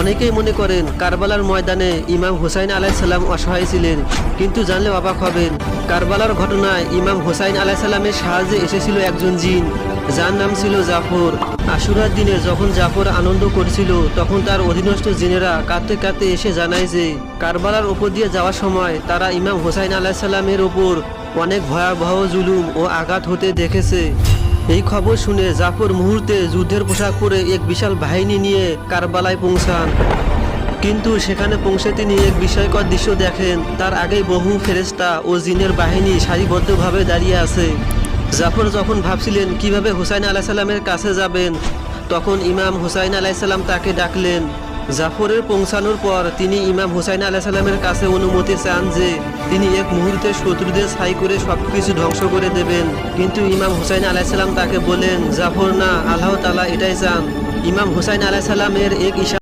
অনেকেই মনে করেন কারবালার ময়দানে ইমাম হুসাইন আলাইসাল্লাম অসহায় ছিলেন, কিন্তু জানলে অবাক হবেন, কারবালার ঘটনায় ইমাম হুসাইন আলাইসাল্লামের সাহায্যে এসেছিল একজন জিন, যার নাম ছিল জাফর। আশুরার দিনে যখন জাফর আনন্দ করছিল, তখন তার অধীনস্থ জিনেরা কাঁদতে কাঁদতে এসে জানায় যে, কারবালার উপর দিয়ে যাওয়ার সময় তারা ইমাম হুসাইন আলাইসাল্লামের ওপর অনেক ভয়াবহ জুলুম ও আঘাত হতে দেখেছে। এই খবর শুনে জাফর মুহূর্তে যুদ্ধের পোশাক পরে এক বিশাল বাহিনী নিয়ে কারবালায় পৌঁছান। কিন্তু সেখানে পৌঁছে তিনি এক বিস্ময়কর দৃশ্য দেখেন। তার আগেই বহু ফেরেস্তা ও জিনের বাহিনী সারিবদ্ধভাবে দাঁড়িয়ে আছে। জাফর যখন ভাবছিলেন কীভাবে হুসাইন আলাহিসাল্লামের কাছে যাবেন, তখন ইমাম হুসাইন আলাহিসাল্লাম তাকে ডাকলেন জাফরের পৌঁছানোর পর তিনি ইমাম হুসাইন আলাহিসাল্লামের কাছে অনুমতি চান যে তিনি এক মুহূর্তে শত্রুদের ছাই করে সব কিছু ধ্বংস করে দেবেন। কিন্তু ইমাম হুসাইন আলাহিসাল্লাম তাকে বলেন জাফর না, আল্লাহ তালা এটাই চান। ইমাম হুসাইন আলাহিসাল্লামের এক ইশা